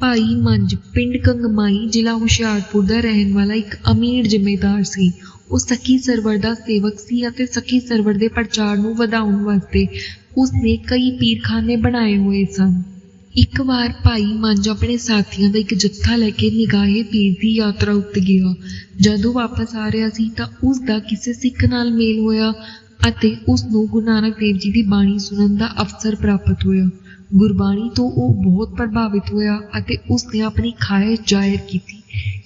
ਭਾਈ ਮੰਜ ਪਿੰਡ ਕੰਗਮਾਈ ਜ਼ਿਲ੍ਹਾ ਹੁਸ਼ਿਆਰਪੁਰ ਦਾ ਰਹਿਣ ਵਾਲਾ ਇੱਕ ਅਮੀਰ ਜ਼ਿੰਮੇਦਾਰ ਸੀ। ਉਹ ਸਖੀ ਸਰਵਰ ਦਾ ਸੇਵਕ ਸੀ ਅਤੇ ਸਖੀ ਸਰਵਰ ਦੇ ਪ੍ਰਚਾਰ ਨੂੰ ਵਧਾਉਣ ਵਾਸਤੇ ਉਸਨੇ ਕਈ ਪੀਰਖਾਨੇ ਬਣਾਏ ਹੋਏ ਸਨ। ਇੱਕ ਵਾਰ ਭਾਈ ਮੰਜ ਆਪਣੇ ਸਾਥੀਆਂ ਦਾ ਇੱਕ ਜੱਥਾ ਲੈ ਕੇ ਨਿਗਾਹੇ ਪੀਰ ਦੀ ਯਾਤਰਾ ਉੱਤੇ ਗਿਆ। ਜਦੋਂ ਵਾਪਸ ਆ ਰਿਹਾ ਸੀ ਤਾਂ ਉਸ ਦਾ ਕਿਸੇ ਸਿੱਖ ਨਾਲ ਮੇਲ ਹੋਇਆ ਅਤੇ ਉਸ ਨੂੰ ਗੁਰੂ ਨਾਨਕ ਦੇਵ ਜੀ ਦੀ ਬਾਣੀ ਸੁਣਨ ਦਾ ਅਵਸਰ ਪ੍ਰਾਪਤ ਹੋਇਆ। ਗੁਰਬਾਣੀ ਤੋਂ ਉਹ ਬਹੁਤ ਪ੍ਰਭਾਵਿਤ ਹੋਇਆ ਅਤੇ ਉਸ ਨੇ ਆਪਣੀ ਖਾਹਿਸ਼ ਜ਼ਾਹਿਰ ਕੀਤੀ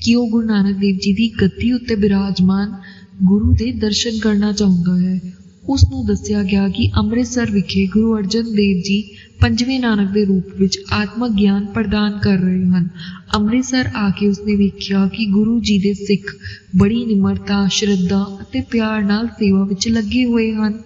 ਕਿ ਉਹ ਗੁਰੂ ਨਾਨਕ ਦੇਵ ਜੀ ਦੀ ਗੱਦੀ ਉੱਤੇ ਬਿਰਾਜਮਾਨ ਗੁਰੂ ਦੇ ਦਰਸ਼ਨ ਕਰਨਾ ਚਾਹੁੰਦਾ ਹੈ। ਉਸ ਨੂੰ ਦੱਸਿਆ ਗਿਆ ਕਿ ਅੰਮ੍ਰਿਤਸਰ ਵਿਖੇ ਗੁਰੂ ਅਰਜਨ ਦੇਵ ਜੀ ਪੰਜਵੇਂ ਨਾਨਕ ਦੇ ਰੂਪ ਵਿੱਚ ਆਤਮਿਕ ਗਿਆਨ ਪ੍ਰਦਾਨ ਕਰ ਰਹੇ ਹਨ। ਅੰਮ੍ਰਿਤਸਰ ਆ ਕੇ ਉਸਨੇ ਵੇਖਿਆ ਕਿ ਗੁਰੂ ਜੀ ਦੇ ਸਿੱਖ ਬੜੀ ਨਿਮਰਤਾ, ਸ਼ਰਧਾ ਅਤੇ ਪਿਆਰ ਨਾਲ ਸੇਵਾ ਵਿੱਚ ਲੱਗੇ ਹੋਏ ਹਨ।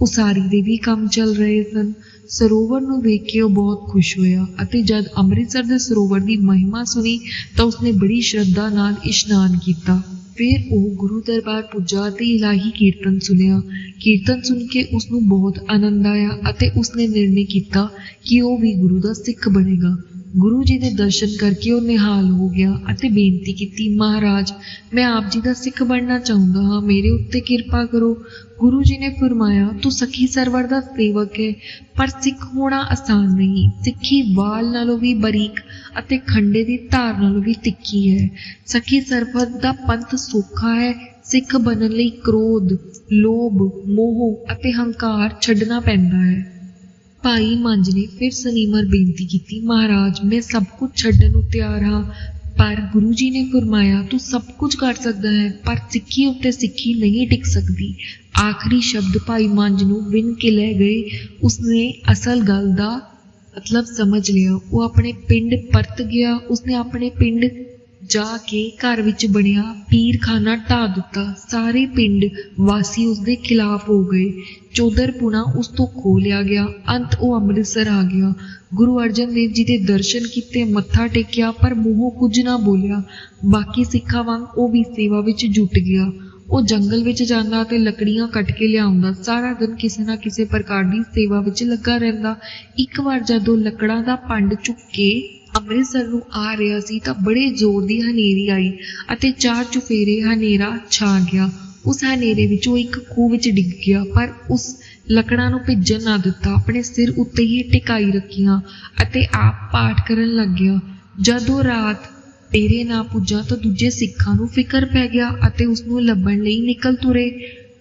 ਉਸਾਰੀ ਦੇ ਵੀ ਕੰਮ ਚੱਲ ਰਹੇ ਸਨ। ਸਰੋਵਰ ਨੂੰ ਵੇਖ ਕੇ ਉਹ ਬਹੁਤ ਖੁਸ਼ ਹੋਇਆ ਅਤੇ ਜਦ ਅੰਮ੍ਰਿਤਸਰ ਦੇ ਸਰੋਵਰ ਦੀ ਮਹਿਮਾ ਸੁਣੀ ਤਾਂ ਉਸਨੇ ਬੜੀ ਸ਼ਰਧਾ ਨਾਲ ਇਸ਼ਨਾਨ ਕੀਤਾ। ਫਿਰ ਉਹ ਗੁਰੂ ਦਰਬਾਰ ਪੁੱਜਾ ਤੇ ਇਲਾਹੀ ਕੀਰਤਨ ਸੁਨਿਆ ਕੀਰਤਨ ਸੁਣ ਕੇ ਉਸ ਨੂੰ ਬਹੁਤ ਆਨੰਦ ਆਇਆ ਅਤੇ ਉਸਨੇ ਨਿਰਣੇ ਕੀਤਾ ਕਿ ਉਹ ਵੀ ਗੁਰੂ ਦਾ ਸਿੱਖ ਬਣੇਗਾ। ਗੁਰੂ ਜੀ ਦੇ ਦਰਸ਼ਨ ਕਰਕੇ ਉਹ ਨਿਹਾਲ ਹੋ ਗਿਆ ਅਤੇ ਬੇਨਤੀ ਕੀਤੀ, ਮਹਾਰਾਜ, ਮੈਂ ਆਪ ਜੀ ਦਾ ਸਿੱਖ ਬਣਨਾ ਚਾਹੁੰਦਾ ਹਾਂ। ਮੇਰੇ ਉੱਤੇ ਕਿਰਪਾ ਕਰੋ। ਗੁਰੂ ਜੀ ਨੇ ਫਰਮਾਇਆ, ਤੂੰ ਸਖੀ ਸਰਵਰ ਦਾ ਸੇਵਕ ਹੈ, ਪਰ ਸਿੱਖ ਹੋਣਾ ਆਸਾਨ ਨਹੀਂ। ਸਿੱਖੀ ਵਾਲ ਨਾਲੋਂ ਵੀ ਬਰੀਕ ਅਤੇ ਖੰਡੇ ਦੀ ਧਾਰ ਨਾਲੋਂ ਵੀ ਤਿੱਖੀ ਹੈ। ਸਖੀ ਸਰਵਰ ਦਾ ਪੰਥ ਸੌਖਾ ਹੈ। ਸਿੱਖ ਬਣਨ ਲਈ ਕ੍ਰੋਧ, ਲੋਭ, ਮੋਹ ਅਤੇ ਹੰਕਾਰ ਛੱਡਣਾ ਪੈਂਦਾ ਹੈ। ਭਾਈ ਮੰਝ ਨੇ ਫਿਰ ਸਨੀਮਰ ਬੇਨਤੀ ਕੀਤੀ, ਮਹਾਰਾਜ, ਮੈਂ ਸਭ ਕੁਝ ਛੱਡਣ ਨੂੰ ਤਿਆਰ ਹਾਂ, ਪਰ ਗੁਰੂ ਜੀ ਨੇ ਫਰਮਾਇਆ, ਤੂੰ ਸਭ ਕੁਝ ਕਰ ਸਕਦਾ ਹੈ, ਪਰ ਸਿੱਖੀ ਉੱਤੇ ਸਿੱਖੀ ਨਹੀਂ ਟਿਕ ਸਕਦੀ। ਆਖਰੀ ਸ਼ਬਦ ਭਾਈ ਮੰਜ ਨੂੰ ਵਿਨ ਕੇ ਲੈ ਗਏ। ਉਸਨੇ ਅਸਲ ਗੱਲ ਦਾ ਮਤਲਬ ਸਮਝ ਲਿਆ। ਉਹ ਆਪਣੇ ਪਿੰਡ ਪਰਤ ਗਿਆ। ਉਸਨੇ ਆਪਣੇ ਪਿੰਡ ਜਾ ਕੇ ਘਰ ਵਿੱਚ ਬਣਿਆ ਪੀਰਖਾਨਾ ਢਾ ਦਿੱਤਾ। ਸਾਰੇ ਪਿੰਡ ਵਾਸੀ ਉਸਦੇ ਖਿਲਾਫ ਹੋ ਗਏ। ਚੌਧਰਪੁਣਾ ਉਸ ਤੋਂ ਖੋ ਲਿਆ ਗਿਆ। ਅੰਤ ਉਹ ਅੰਮ੍ਰਿਤਸਰ ਆ ਗਿਆ। ਗੁਰੂ ਅਰਜਨ ਦੇਵ ਜੀ ਦੇ ਦਰਸ਼ਨ ਕੀਤੇ, ਮੱਥਾ ਟੇਕਿਆ, ਪਰ ਮੂੰਹੋਂ ਕੁਝ ਨਾ ਬੋਲਿਆ। ਬਾਕੀ ਸਿੱਖਾਂ ਵਾਂਗ ਉਹ ਵੀ ਸੇਵਾ ਵਿੱਚ ਜੁਟ ਗਿਆ। ਉਹ ਜੰਗਲ ਵਿੱਚ ਜਾਂਦਾ ਤੇ ਲੱਕੜੀਆਂ ਕੱਟ ਕੇ ਲਿਆਉਂਦਾ। ਸਾਰਾ ਦਿਨ ਕਿਸੇ ਨਾ ਕਿਸੇ ਪ੍ਰਕਾਰ ਦੀ ਸੇਵਾ ਵਿੱਚ ਲੱਗਾ ਰਹਿੰਦਾ। ਇੱਕ ਵਾਰ ਜਦੋਂ ਲੱਕੜਾਂ ਦਾ ਪੰਡ ਚੁੱਕ ਕੇ ਅੰਮ੍ਰਿਤਸਰ ਨੂੰ ਆ ਰਿਹਾ ਸੀ ਤਾਂ ਬੜੇ ਜ਼ੋਰ ਦੀ ਹਨੇਰੀ ਆਈ ਅਤੇ ਚਾਰ ਚੁਫੇਰੇ ਹਨੇਰਾ ਛਾ ਗਿਆ। ਉਸ ਹਨੇਰੇ ਵਿੱਚ ਉਹ ਇੱਕ ਖੂਹ ਵਿੱਚ ਡਿੱਗ ਗਿਆ, ਪਰ ਉਸ ਲੱਕੜਾਂ ਨੂੰ ਭਿੱਜਣ ਨਾ ਦਿੱਤਾ। ਆਪਣੇ ਸਿਰ ਉੱਤੇ ਹੀ ਟਿਕਾਈ ਰੱਖੀਆਂ ਅਤੇ ਆਪ ਪਾਠ ਕਰਨ ਲੱਗ ਗਿਆ ਜਦੋਂ ਰਾਤ ਤੇਰੇ ਨਾ ਪੁੱਜਾ ਤਾਂ ਦੂਜੇ ਸਿੱਖਾਂ ਨੂੰ ਫਿਕਰ ਪੈ ਗਿਆ ਅਤੇ ਉਸ ਨੂੰ ਲੱਭਣ ਲਈ ਨਿਕਲ ਤੁਰੇ।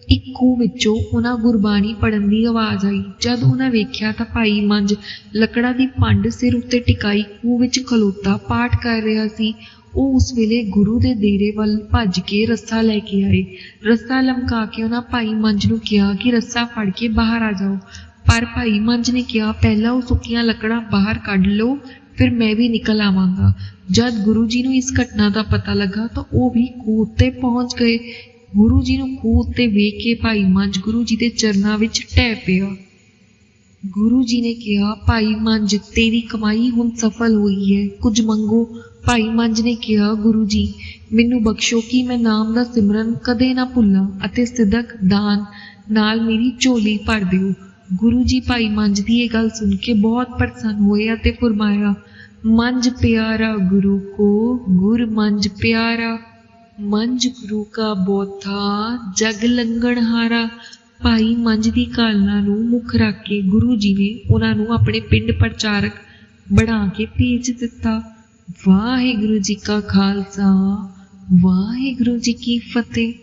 ਇੱਕ ਖੂਹ ਵਿੱਚੋਂ ਉਹਨਾਂ ਗੁਰਬਾਣੀ ਪੜਨ ਦੀ ਆਵਾਜ਼ ਆਈ। ਜਦ ਉਹਨਾਂ ਵੇਖਿਆ ਤਾਂ ਭਾਈ ਮੰਜ ਲੱਕੜਾਂ ਦੀ ਪੰਡ ਸਿਰ ਉੱਤੇ ਟਿਕਾਈ ਖੂਹ ਵਿੱਚ ਖਲੋਤਾ ਪਾਠ ਕਰ ਰਿਹਾ ਸੀ। ਉਹ ਉਸ ਵੇਲੇ ਗੁਰੂ ਦੇ ਡੇਰੇ ਵੱਲ ਭੱਜ ਕੇ ਰੱਸਾ ਲੈ ਕੇ ਆਏ। ਰੱਸਾ ਲਮਕਾ ਕੇ ਉਹਨਾਂ ਭਾਈ ਮੰਜ ਨੂੰ ਕਿਹਾ ਕਿ ਰੱਸਾ ਫੜ ਕੇ ਬਾਹਰ ਆ ਜਾਓ। ਪਰ ਭਾਈ ਮੰਜ ਨੇ ਕਿਹਾ, ਪਹਿਲਾਂ ਉਹ ਸੁੱਕੀਆਂ ਲੱਕੜਾਂ ਬਾਹਰ ਕੱਢ ਲਓ, ਫਿਰ ਮੈਂ ਵੀ ਨਿਕਲ ਆਵਾਂਗਾ। ਜਦ ਗੁਰੂ ਜੀ ਨੂੰ ਇਸ ਘਟਨਾ ਦਾ ਪਤਾ ਲੱਗਾ ਤਾਂ ਉਹ ਵੀ ਖੂਹ ਉੱਤੇ ਪਹੁੰਚ ਗਏ। ਗੁਰੂ ਜੀ ਨੂੰ ਖੂਹ ਉੱਤੇ ਵੇਖ ਕੇ ਭਾਈ ਮੰਜ ਗੁਰੂ ਜੀ ਦੇ ਚਰਨਾਂ ਵਿੱਚ ਢਹਿ ਪਿਆ। ਗੁਰੂ ਜੀ ਨੇ ਕਿਹਾ, ਭਾਈ ਮੰਜ ਤੇਰੀ ਕਮਾਈ ਹੁਣ ਸਫਲ ਹੋਈ ਹੈ। ਕੁਝ ਮੰਗੋ। ਭਾਈ ਮੰਜ ਨੇ ਕਿਹਾ, ਗੁਰੂ ਜੀ, ਮੈਨੂੰ ਬਖਸ਼ੋ ਕਿ ਮੈਂ ਨਾਮ ਦਾ ਸਿਮਰਨ ਕਦੇ ਨਾ ਭੁੱਲਾਂ ਅਤੇ ਸਿਦਕ, ਦਾਨ ਨਾਲ ਮੇਰੀ ਝੋਲੀ ਭਰ ਦਿਓ। ਗੁਰੂ ਜੀ ਭਾਈ ਮੰਜ ਦੀ ਇਹ ਗੱਲ ਸੁਣ ਕੇ ਬਹੁਤ ਪ੍ਰਸੰਨ ਹੋਏ ਅਤੇ ਫਰਮਾਇਆ ਮੰਜ ਪਿਆਰਾ ਗੁਰੂ ਕੋ, ਗੁਰ ਮੰਜ ਪਿਆਰਾ ਮੰਝ ਗੁਰੂ ਕਾ ਬੋਥਾ, ਜਗ ਲੰਗਣ ਹਾਰਾ। ਭਾਈ ਮੰਝ ਦੀ ਕਾਲਨਾ ਨੂੰ ਮੁੱਖ ਰੱਖ ਕੇ ਗੁਰੂ ਜੀ ਨੇ ਉਹਨਾਂ ਨੂੰ ਆਪਣੇ ਪਿੰਡ ਪ੍ਰਚਾਰਕ ਬਣਾ ਕੇ ਭੇਜ ਦਿੱਤਾ। ਵਾਹਿਗੁਰੂ ਜੀ ਕਾ ਖਾਲਸਾ, ਵਾਹਿਗੁਰੂ ਜੀ ਕੀ ਫਤਿਹ।